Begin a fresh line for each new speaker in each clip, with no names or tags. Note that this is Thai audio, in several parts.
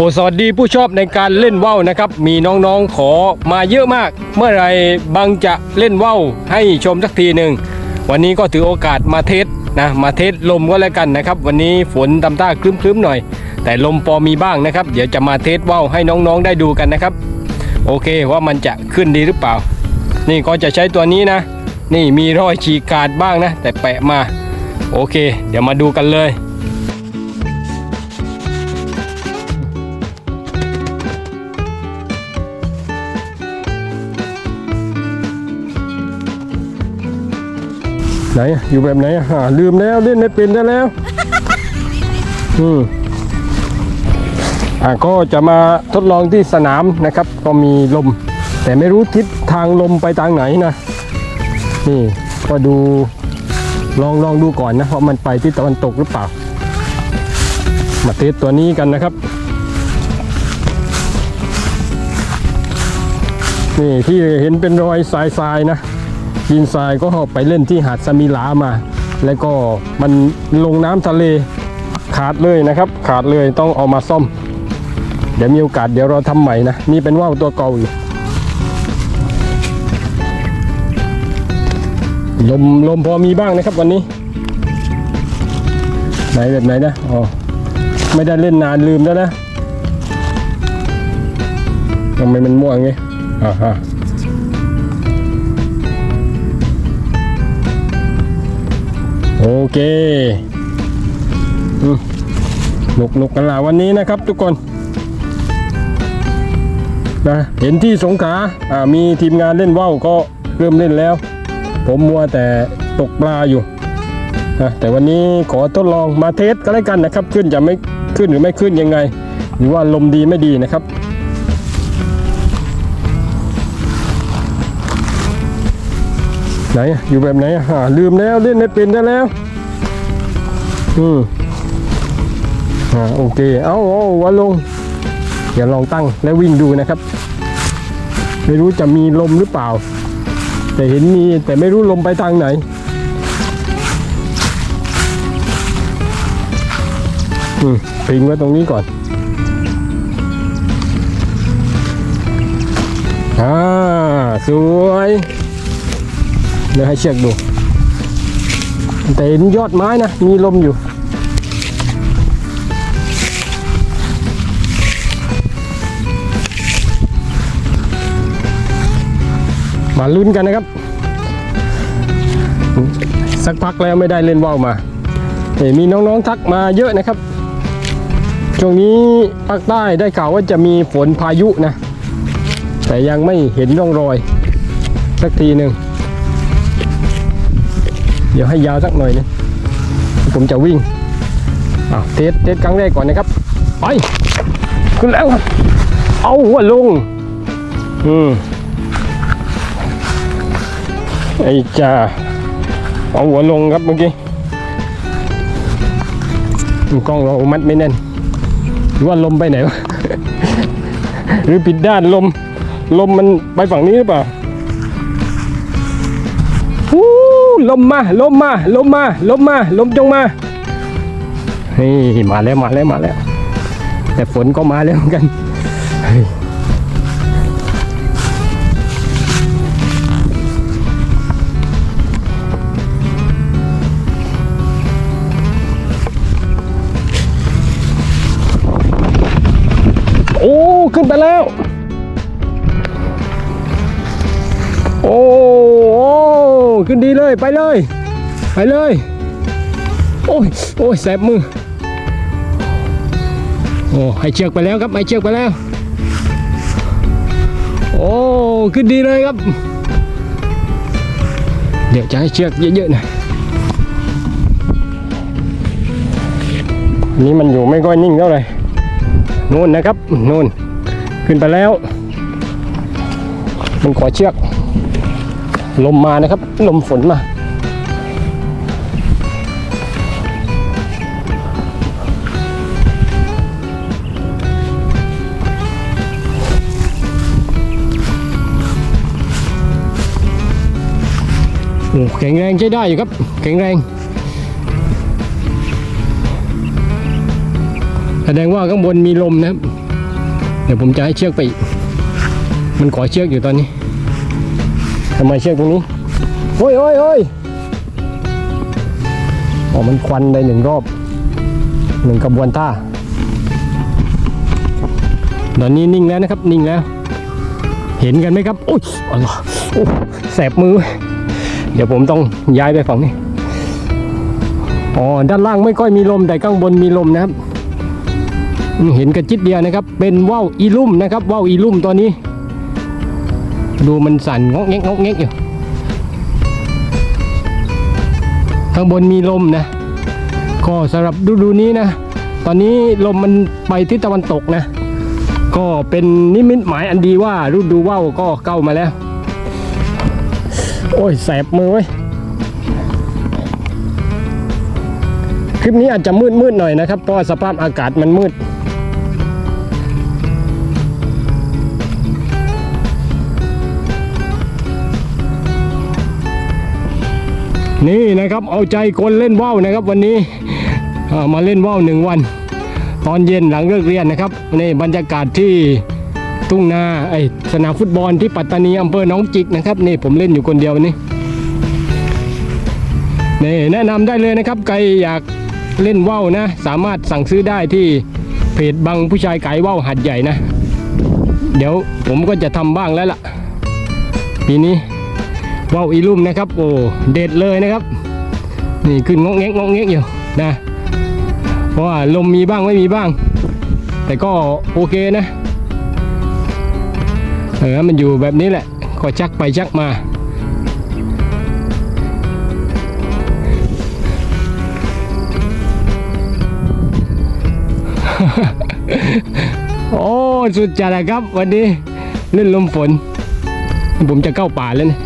โอสวัสดีผู้ชอบในการเล่นว่าวนะครับ มีน้องๆขอมาเยอะมาก เมื่อไรบังจะเล่นว่าวให้ชมสักทีหนึ่งวันนี้ก็ถือโอกาสมาเทสนะมาเทสลมก็แล้วกันนะครับ วันนี้ฝนตำต้าครึ้มๆหน่อย แต่ลมพอมีบ้างนะครับ เดี๋ยวจะมาเทสว่าวให้น้องๆได้ดูกันนะครับ โอเคว่ามันจะขึ้นดีหรือเปล่า นี่ก็จะใช้ตัวนี้นะ นี่มีรอยฉีกขาดบ้างนะ แต่แปะมา โอเค เดี๋ยวมาดูกันเลย ไหนอะอยู่แบบไหนอะอ่าลืมแล้วเล่นไม่เป็นได้แล้วอืมอ่าก็จะมาทดลองที่สนามนะครับ ก็มีลม แต่ไม่รู้ทิศทางลมไปทางไหนนะนี่ก็ดูลองลองดูก่อนนะว่ามันไปที่ตะวันตกหรือเปล่า มาเทสตัวนี้กันนะครับนี่ที่เห็นเป็นรอยทรายๆนะ ดินทรายก็ไปเล่นที่หาดสมิลามา แล้วก็มันลงน้ำทะเลขาดเลยนะครับ ขาดเลยต้องเอามาซ่อม เดี๋ยวมีโอกาสเดี๋ยวเราทำใหม่นะนี่เป็นว่าวตัวเก่าอยู่ลมลมพอมีบ้างนะครับวันนี้ ไหนแบบไหนนะอ๋อไม่ได้เล่นนานลืมแล้วนะทำไมมันม่วงไงอ่าฮะ เคอืมหนุกหนุกกันละวันนี้นะครับทุกคนนะเห็นที่สงขาอ่ามีทีมงานเล่นว่าวก็เริ่มเล่นแล้ว ผมมัวแต่ตกปลาอยู่นะแต่วันนี้ขอทดลองมาเทสก็แล้วกันนะครับ ขึ้นจะไม่ขึ้นหรือไม่ขึ้นยังไง หรือว่าลมดีไม่ดีนะครับ ไหนอยู่แบบไหนอะอ่าลืมแล้วเล่นไม่เป็นได้แล้วอืมอ่าโอเค เอาเอาวันลง เดี๋ยวลองตั้งแล้ววิ่งดูนะครับ ไม่รู้จะมีลมหรือเปล่า แต่เห็นมีแต่ไม่รู้ลมไปทางไหนอืมพิงไว้ตรงนี้ก่อนอ่าสวย ดี๋ยวให้เชือกดู แต่เห็นยอดไม้นะ มีลมอยู่ มาลุ้นกันนะครับ สักพักแล้วไม่ได้เล่นว่าวมาเห็นมีน้องๆทักมาเยอะนะครับ ช่วงนี้ภาคใต้ได้ข่าวว่าจะมีฝนพายุนะ แต่ยังไม่เห็นร่องรอย สักทีหนึ่ง เดี๋ยวให้ยาวสักหน่อยนะผมจะวิ่งเอะเทสเทสครั้งแรกก่อนนะครับ ไป ขึ้นแล้วครับเอาหัวลง อืมไอ้จ่าเอาหัวลงครับเมื่อกี้กล้องเรามัดไม่แน่นหรือว่าลมไปไหนวะ หรือผิดด้านลม ลมมันไปฝั่งนี้หรือเปล่า ลมมาลมมาลมมาลมมาลมจงมาเฮ้มาแล้วมาแล้วมาแล้ว แต่ฝนก็มาแล้วกันโอ้ ขึ้นไปแล้ว โอ้ ขึ้นดีเลยไปเลย ไปเลย โอ้ยโอ้ยแสบมือโอ้ให้เชือกไปแล้วครับให้เชือกไปแล้ว โอ้ขึ้นดีเลยครับ เดี๋ยวจะให้เชือกเยอะๆหนะอันนี้มันอยู่ไม่ค่อยนิ่งเท่าไหร่นู่นนะครับนู่นขึ้นไปแล้ว มันขอเชือก ลมมานะครับ ลมฝนมาโอ้แข็งแรงใช้ได้อยู่ครับ แข็งแรงแสดงว่าข้างบนมีลมนะครับ เดี๋ยวผมจะให้เชือกไปอีก มันขอเชือกอยู่ตอนนี้ ทำไมเชือกตรงนี้ โอ้ยโอ้ยโอ้ยอ๋อมันควันได้หนึ่งรอบหนึ่งกระบวนท่าตอนนี้นิ่งแล้วนะครับ นิ่งแล้ว เห็นกันไหมครับ โอ้ยอ๋อโอ้แสบมือ เดี๋ยวผมต้องย้ายไปฝั่งนี้ อ๋อ ด้านล่างไม่ค่อยมีลม แต่ข้างบนมีลมนะครับ เห็นกระจิตเดียวนะครับ เป็นว่าวอีลุ่มนะครับ ว่าวอีลุ่มตัวนี้ ดูมันสั่นงอกแงกงอกแงกอยู่ ข้างบนมีลมนะ ก็สำหรับฤดูนี้นะ ตอนนี้ลมมันไปทิศตะวันตกนะ ก็เป็นนิมิตหมายอันดีว่าฤดูว่าวก็เข้ามาแล้ว โอ้ยแสบมือเว้ยคลิปนี้อาจจะมืดมืดๆหน่อยนะครับ เพราะสภาพอากาศมันมืด นี่นะครับเอาใจคนเล่นว่าวนะครับวันนี้มาเล่นว่าวหนึ่งวัน ตอนเย็นหลังเลิกเรียนนะครับนี่บรรยากาศที่ทุ่งนาไอสนามฟุตบอลที่ปัตตานีอำเภอหนองจิกนะครับนี่ผมเล่นอยู่คนเดียววันนี้นี่แนะนำได้เลยนะครับใครอยากเล่นว่าวนะ สามารถสั่งซื้อได้ที่เพจบังผู้ชายไก่ว่าวหัดใหญ่นะ เดี๋ยวผมก็จะทำบ้างแล้วล่ะปีนี้ ว่าวอีลุ่มนะครับ โอ้เด็ดเลยนะครับ นี่ขึ้นงอแงงอแงกอยู่นะ เพราะว่าลมมีบ้างไม่มีบ้าง แต่ก็โอเคนะ เออมันอยู่แบบนี้แหละ ก็ชักไปชักมาโอ้สุดจัดเลครับ วันนี้เล่นลมฝน ผมจะเข้าป่าแล้วนะ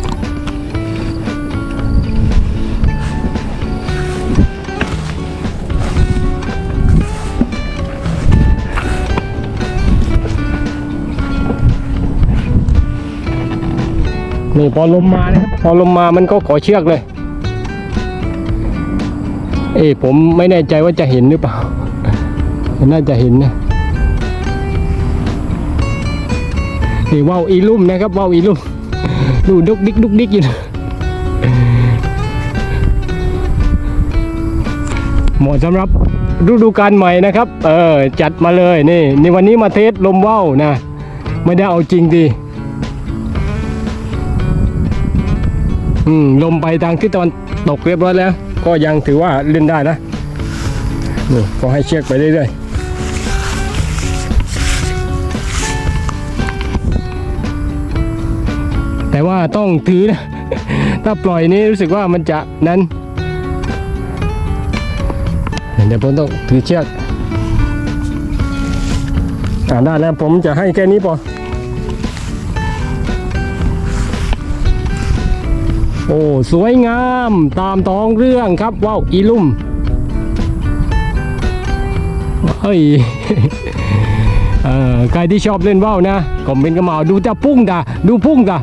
นี่พอลมมานะครับพอลมมามันก็ขอเชือกเลย เอ้ยผมไม่แน่ใจว่าจะเห็นหรือเปล่าน่าจะเห็นนะนี่ว่าวอีลุ่มนะครับว่าวอีลุ่มดูดุกดิกดุกดิกอยู่นะเหมาะสำหรับฤดูกาลใหม่นะครับ เออ จัดมาเลยนี่นี่วันนี้มาเทสลมว่าวนะ ไม่ได้เอาจริงดี อืมลมไปทางทิศตะวันตกเรียบร้อยแล้ว ก็ยังถือว่าเล่นได้นะนี่ก็ให้เชือกไปเรื่อยๆแต่ว่าต้องถือนะ ถ้าปล่อยนี้รู้สึกว่ามันจะนั้น เดี๋ยวผมต้องถือเชือกอ่าได้แล้วผมจะให้แค่นี้พอ โอ้สวยงามตามท้องเรื่องครับว้าวอีลุ่มเฮ้ยเออใครที่ชอบเล่นว่าวนะคอมเมนต์กันมาดูจะพุ่งด่ะดูพุ่งด่ะ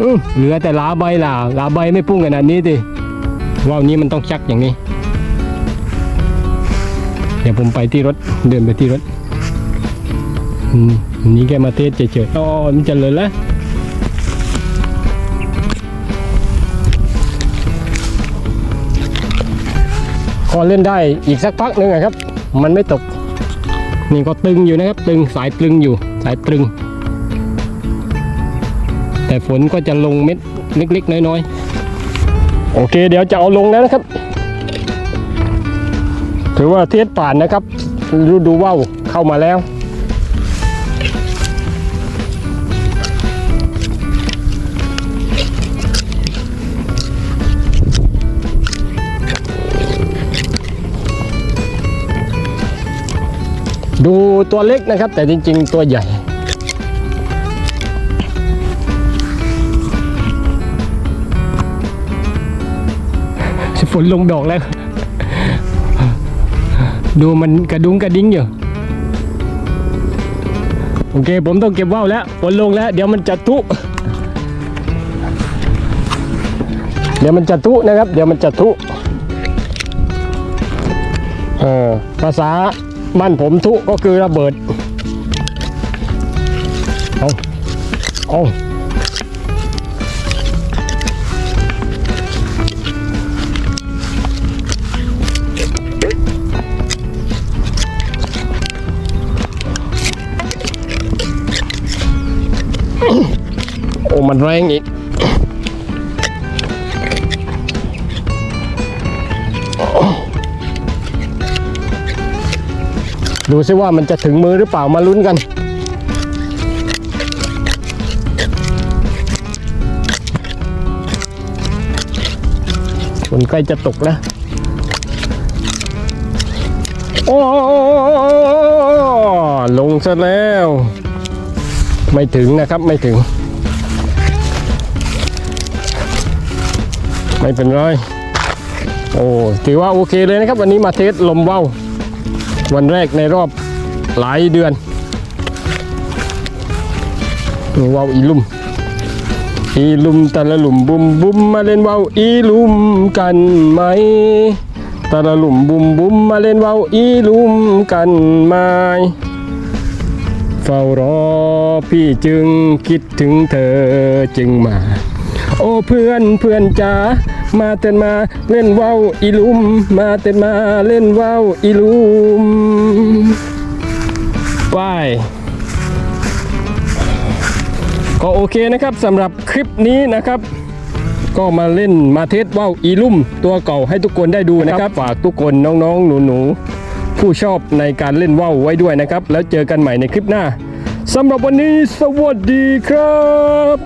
อื้อเหลือแต่ลาใบล่ะลาใบไม่พุ่งขนาดนี้ดิว่าวนี้มันต้องชักอย่างนี้ เดี๋ยวผมไปที่รถเดินไปที่รถอืมนนี้แกมาเทสเฉยๆอ๋อมันจะเลยแล้ว อเล่นได้อีกสักพักหนึ่งนะครับ มันไม่ตก นี่ก็ตึงอยู่นะครับ ตึงสายตึงอยู่สายตึง แต่ฝนก็จะลงเม็ดเล็กๆ น้อยๆ โอเค เดี๋ยวจะเอาลงแล้วนะครับ ถือว่าเทสผ่านนะครับ ฤดูว่าวเข้ามาแล้ว ดูตัวเล็กนะครับ แต่จริง ๆ ตัวใหญ่ ฝนลงดอกแล้ว ดูมันกระดุงกระดิ้งอยู่ โอเค ผมต้องเก็บว่าวแล้วฝนลงแล้ว เดี๋ยวมันจะทุเดี๋ยวมันจะทุนะครับ เดี๋ยวมันจะทุเออภาษา บ้านผมทุก็คือระเบิดโอ้โอ้มันแรงอีก ดูซิว่ามันจะถึงมือหรือเปล่ามาลุ้นกันฝนใกล้จะตกแล้ว โอ้ลงซะแล้ว ไม่ถึงนะครับไม่ถึง ไม่เป็นไร โอ้ถือว่าโอเคเลยนะครับ วันนี้มาเทสลมว่าว วันแรกในรอบหลายเดือนนี่ว่าวอีลุ่มอีลุมตะละลุมบุมบุมมาเล่นว่าวอีลุมกันไหมตะละลุมบุมบุมมาเล่นว่าวอีลุมกันไหมเฝ้ารอพี่จึงคิดถึงเธอจึงมา โอ้เพื่อนเพื่อนจ๋ามาเต้นมาเล่นว่าวอีลุม มาเต้นมาเล่นว่าวอีลุมว้ายก็โอเคนะครับสำหรับคลิปนี้นะครับก็มาเล่นมาเทสว่าวอีลุ่มตัวเก่าให้ทุกคนได้ดูนะครับ ฝากทุกคนน้องๆ หนูๆ ผู้ชอบในการเล่นว่าวไว้ด้วยนะครับ แล้วเจอกันใหม่ในคลิปหน้าสำหรับวันนี้สวัสดีครับ